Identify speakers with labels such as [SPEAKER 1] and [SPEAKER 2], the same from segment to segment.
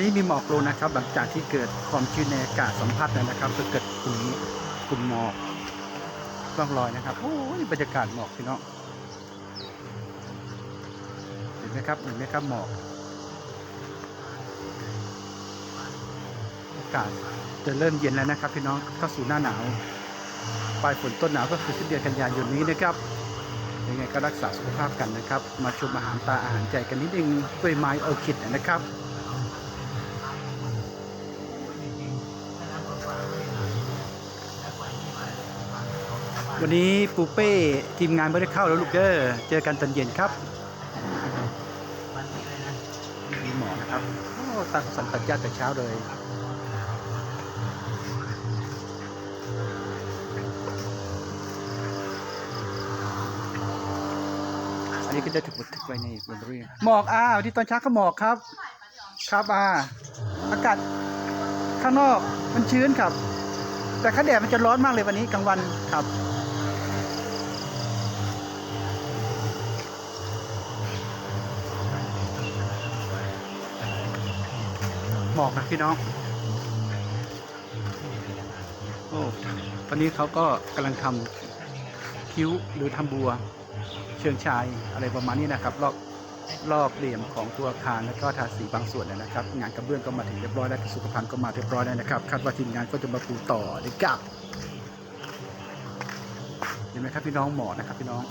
[SPEAKER 1] วันนี้มีหมอกลงนะครับ หลังจากที่เกิดความชื้นในอากาศสัมผัสนะครับก็เกิดกลุ่มกลุ่มหมอกร่องรอยนะครับโอ้ยบรรยากาศหมอกพี่น้องเห็นไหมครับเห็นไหมครับหมอกอากาศจะเริ่มเย็นแล้วนะครับ พี่น้องเข้าสู่หน้าหนาวปลายฝนต้นหนาวก็คือสิ้นเดือนกันยายนนี้นะครับยังไงก็รักษาสุขภาพกันนะครับ มาชมอาหารตาอาหารใจกันนิดนึงด้วยไม้ออคิดนะครับ วันนี้ปูเป้ทีมงานไม่ได้เข้าแล้วลูกเด้อเจอกันตอนเย็นครับมีหมอนะครับโอ้ตั้งสันตัดญาติแต่เช้าเลยอันนี้ก็จะถูกบันทึกไว้ในบนเรื่องหมอกอ่าวันนี้ตอนเช้าก็หมอกครับ ครับอ่าอากาศข้างนอกมันชื้นครับ แต่ข้างแดดมันจะร้อนมากเลยวันนี้กลางวันครับ หมอกนะพี่น้อง โอ้ตอนนี้เขาก็กำลังทำคิ้วหรือทำบัว เชิงชายอะไรประมาณนี้นะครับ รอบรอบเหลี่ยมของตัวอาคารแล้วก็ทาสีบางส่วนนะครับ งานกระเบื้องก็มาถึงเรียบร้อยแล้วสุขภัณฑ์ก็มาเรียบร้อยแล้วนะครับคาดว่าทีมงานก็จะมาปูต่อนะครับเห็นไหมครับพี่น้องหมอนะครับพี่น้อง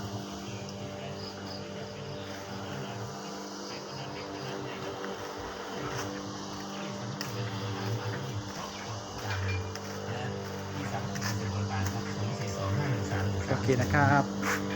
[SPEAKER 1] คนะครับ